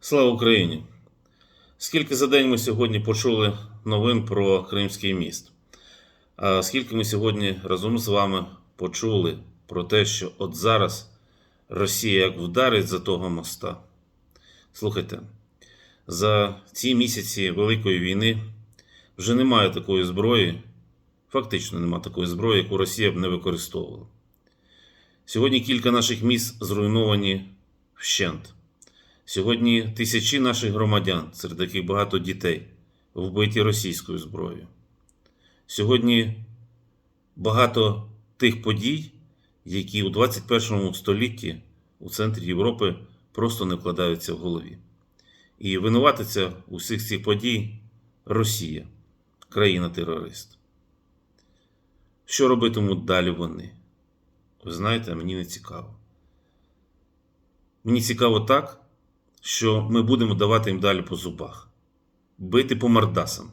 Слава Україні! Скільки за день ми сьогодні почули новин про Кримський міст? А скільки ми сьогодні разом з вами почули про те, що от зараз Росія як вдарить за того моста? Слухайте, за ці місяці Великої війни вже немає такої зброї, фактично немає такої зброї, яку Росія б не використовувала. Сьогодні кілька наших міст зруйновані вщент. Сьогодні тисячі наших громадян, серед яких багато дітей, вбиті російською зброєю. Сьогодні багато тих подій, які у 21 столітті у центрі Європи просто не вкладаються в голові. І винуватиться у всіх цих подій Росія, країна-терорист. Що робитимуть далі вони? Ви знаєте, мені не цікаво. Мені цікаво так, що ми будемо давати їм далі по зубах, бити по мордасам,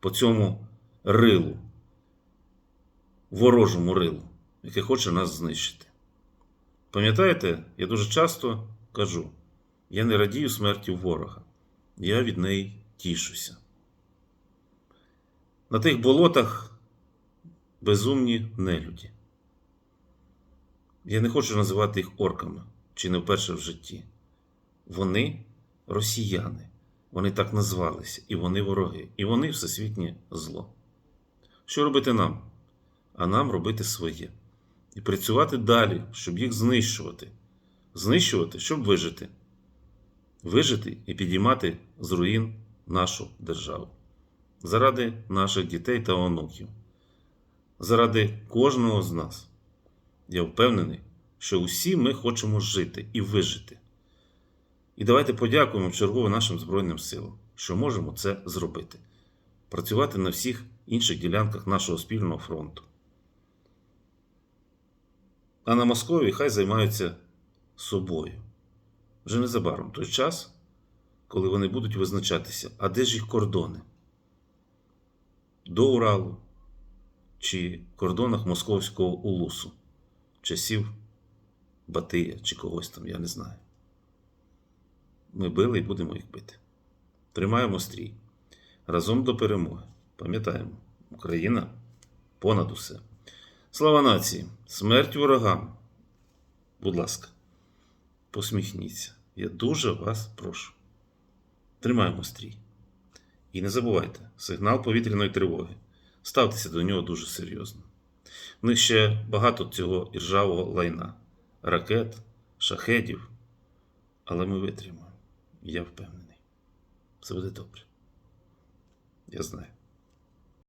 по цьому рилу, ворожому рилу, яке хоче нас знищити. Пам'ятаєте, я дуже часто кажу: я не радію смерті ворога, я від неї тішуся. На тих болотах безумні нелюді. Я не хочу називати їх орками чи не вперше в житті. Вони росіяни, вони так назвалися, і вони вороги, і вони всесвітнє зло. Що робити нам? А нам робити своє. І працювати далі, щоб їх знищувати. Знищувати, щоб вижити. Вижити і підіймати з руїн нашу державу. Заради наших дітей та онуків. Заради кожного з нас. Я впевнений, що усі ми хочемо жити і вижити. І давайте подякуємо чергово нашим Збройним силам, що можемо це зробити. Працювати на всіх інших ділянках нашого спільного фронту. А на Москові хай займаються собою. Вже незабаром той час, коли вони будуть визначатися, а де ж їх кордони? До Уралу чи кордонах Московського улусу, часів Батия чи когось там, я не знаю. Ми били і будемо їх бити. Тримаємо стрій. Разом до перемоги. Пам'ятаємо, Україна понад усе. Слава нації! Смерть ворогам! Будь ласка, посміхніться. Я дуже вас прошу. Тримаємо стрій. І не забувайте, сигнал повітряної тривоги. Ставтеся до нього дуже серйозно. В них ще багато цього іржавого лайна, ракет, шахедів. Але ми витримаємо. Я впевнений. Все буде добре. Я знаю.